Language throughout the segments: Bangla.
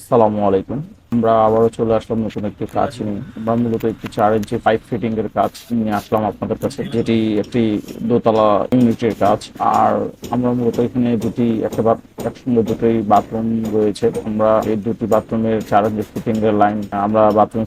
আসসালামু আলাইকুম। আমরা আবারও চলে আসলাম নতুন একটি কাজ নিয়ে। আমরা মূলত একটি চার ইঞ্চি পাইপ ফিটিং এর কাজ নিয়ে আসলাম আপনাদের কাছে, যেটি একটি দোতলা ইউনিটের কাজ। আর আমরা মূলত এখানে দুটি একটা একসঙ্গে দুটোই বাথরুম রয়েছে। আমরা এই দুটি বাথরুমের চার ইঞ্চি ফিটিং এর লাইন আমরা বাথরুম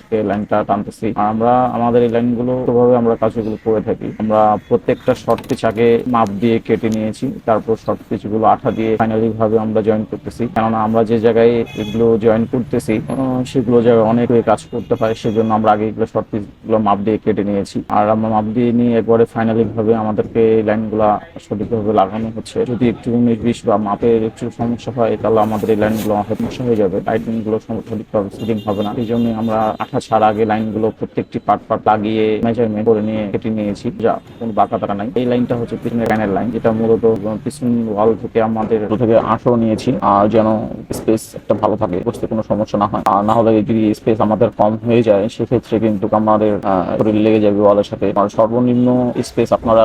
থেকে লাইনটা টানতেছি। আমরা, আমাদের এই লাইনগুলো ভাবে আমরা কাজগুলো করে থাকি। আমরা প্রত্যেকটা শর্ট পিচ আগে মাপ দিয়ে কেটে নিয়েছি, তারপর শর্ট পিচগুলো আঠা দিয়ে ফাইনালি ভাবে আমরা জয়েন করতেছি। কেননা আমরা যে জায়গায় এগুলো জয়েন করতেছি আহ, সেগুলো জায়গায় অনেক কাজ করতে হয় সেজন্য আমরা আগে এগুলো শর্ট পিচগুলো মাপ দিয়ে কেটে নিয়েছি। আর আমরা মাপ দিয়ে নিয়ে একবারে ফাইনালি ভাবে আমাদেরকে লাইনগুলা সঠিকভাবে লাগানো হচ্ছে। যদি একটু উনিশ বিশ বা মাপের একটু সমস্যা হয় তাহলে আমাদের এই লাইনগুলো সমস্যা হয়ে যাবে। লাইটিংগুলো সম- সঠিকভাবে ফিটিং হবে না। এই জন্য আমরা আঠা ছাড়া আগে লাইনগুলো প্রত্যেকটি পার্ট পার্ট লাগিয়ে মেজারমেন্ট করে নিয়ে কেটে নিয়েছি। যা কোনো বাঁকা তারা নাই। এই লাইনটা হচ্ছে পিছনের লাইনের লাইন যেটা মূলত পিছন ওয়াল থেকে আমাদের থেকে আঠো নিয়েছি। আর যেন স্পেস একটা ভালো থাকে বুঝতে কোনো সমস্যা না হয়। আর না হলে যদি স্পেস আমাদের কম হয়ে যায়, সেক্ষেত্রে কিন্তু আমাদের শরীর লেগে যাবে ওয়ালের সাথে। আর সর্বনিম্ন স্পেস আপনারা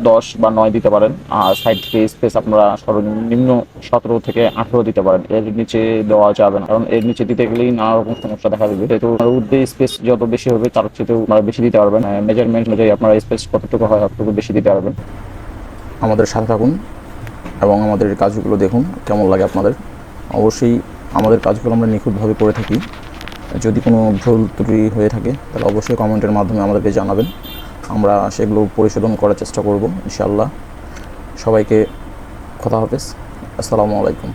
দশ বা নয় দিতে পারেন। আর সাইড থেকে স্পেস আপনারা সর্বনিম্ন সতেরো থেকে আঠেরো দিতে পারেন। এর নিচে দেওয়া যাবে না। কারণ এর নিচে দিতে গেলেই নানা রকম সমস্যা দেখা দেবে। যেহেতু উদ্দে স্পেস যত বেশি হবে, তার চেয়েও আপনারা বেশি দিতে পারবেন। মেজারমেন্ট অনুযায়ী আপনারা স্পেস কতটুকু হয়, ততটুকু বেশি দিতে পারবেন। আমাদের সাথে থাকুন এবং আমাদের কাজগুলো দেখুন, কেমন লাগে আপনাদের। অবশ্যই আমাদের কাজগুলো আমরা নিখুঁতভাবে করে থাকি। যদি কোনো ভুল ত্রুটি হয়ে থাকে, তাহলে অবশ্যই কমেন্টের মাধ্যমে আমাদেরকে জানাবেন। আমরা সেগুলো পরিশোধন করার চেষ্টা করব ইনশাল্লাহ সবাইকে কথা হাফেজ। আসসালামু আলাইকুম।